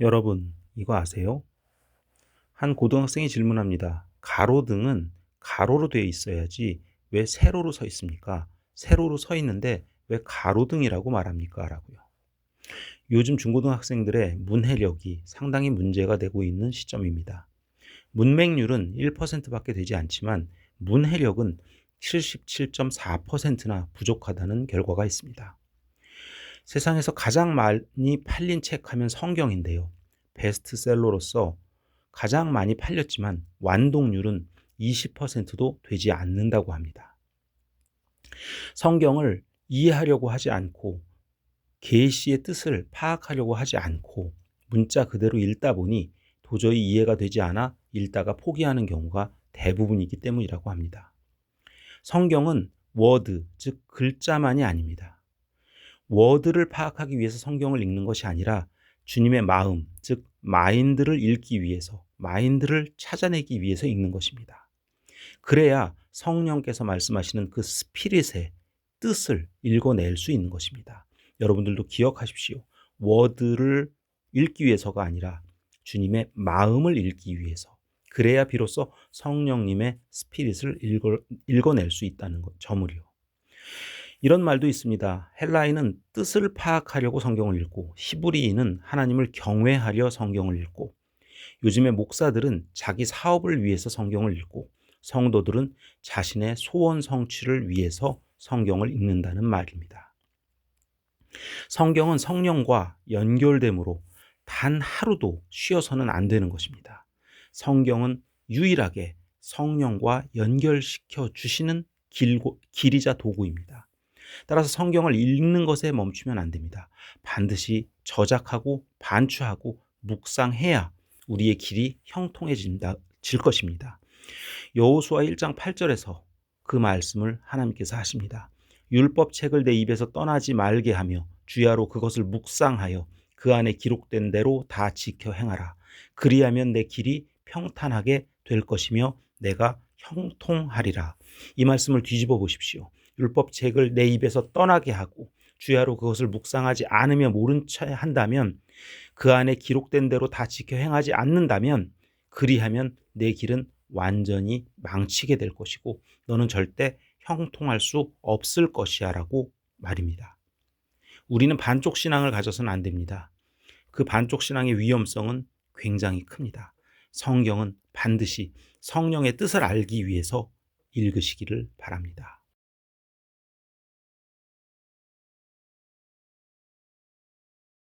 여러분, 이거 아세요? 한 고등학생이 질문합니다. 가로등은 가로로 되어 있어야지 왜 세로로 서 있습니까? 세로로 서 있는데 왜 가로등이라고 말합니까? 라고요. 요즘 중고등학생들의 문해력이 상당히 문제가 되고 있는 시점입니다. 문맹률은 1%밖에 되지 않지만 문해력은 77.4%나 부족하다는 결과가 있습니다. 세상에서 가장 많이 팔린 책 하면 성경인데요. 베스트셀러로서 가장 많이 팔렸지만 완독률은 20%도 되지 않는다고 합니다. 성경을 이해하려고 하지 않고 계시의 뜻을 파악하려고 하지 않고 문자 그대로 읽다 보니 도저히 이해가 되지 않아 읽다가 포기하는 경우가 대부분이기 때문이라고 합니다. 성경은 워드, 즉 글자만이 아닙니다. 워드를 파악하기 위해서 성경을 읽는 것이 아니라 주님의 마음, 즉 마인드를 읽기 위해서, 마인드를 찾아내기 위해서 읽는 것입니다. 그래야 성령께서 말씀하시는 그 스피릿의 뜻을 읽어낼 수 있는 것입니다. 여러분들도 기억하십시오. 워드를 읽기 위해서가 아니라 주님의 마음을 읽기 위해서. 그래야 비로소 성령님의 스피릿을 읽어, 읽어낼 수 있다는 것, 점을요. 이런 말도 있습니다. 헬라인은 뜻을 파악하려고 성경을 읽고 히브리인은 하나님을 경외하려 성경을 읽고 요즘의 목사들은 자기 사업을 위해서 성경을 읽고 성도들은 자신의 소원 성취를 위해서 성경을 읽는다는 말입니다. 성경은 성령과 연결되므로 단 하루도 쉬어서는 안 되는 것입니다. 성경은 유일하게 성령과 연결시켜 주시는 길이자 도구입니다. 따라서 성경을 읽는 것에 멈추면 안 됩니다. 반드시 저작하고 반추하고 묵상해야 우리의 길이 형통해진다 질 것입니다. 여호수아 1장 8절에서 그 말씀을 하나님께서 하십니다. 율법책을 내 입에서 떠나지 말게 하며 주야로 그것을 묵상하여 그 안에 기록된 대로 다 지켜 행하라. 그리하면 내 길이 평탄하게 될 것이며 내가 형통하리라. 이 말씀을 뒤집어 보십시오. 율법책을 내 입에서 떠나게 하고 주야로 그것을 묵상하지 않으며 모른 채 한다면 그 안에 기록된 대로 다 지켜 행하지 않는다면 그리하면 내 길은 완전히 망치게 될 것이고 너는 절대 형통할 수 없을 것이야라고 말입니다. 우리는 반쪽 신앙을 가져서는 안 됩니다. 그 반쪽 신앙의 위험성은 굉장히 큽니다. 성경은 반드시 성령의 뜻을 알기 위해서 읽으시기를 바랍니다.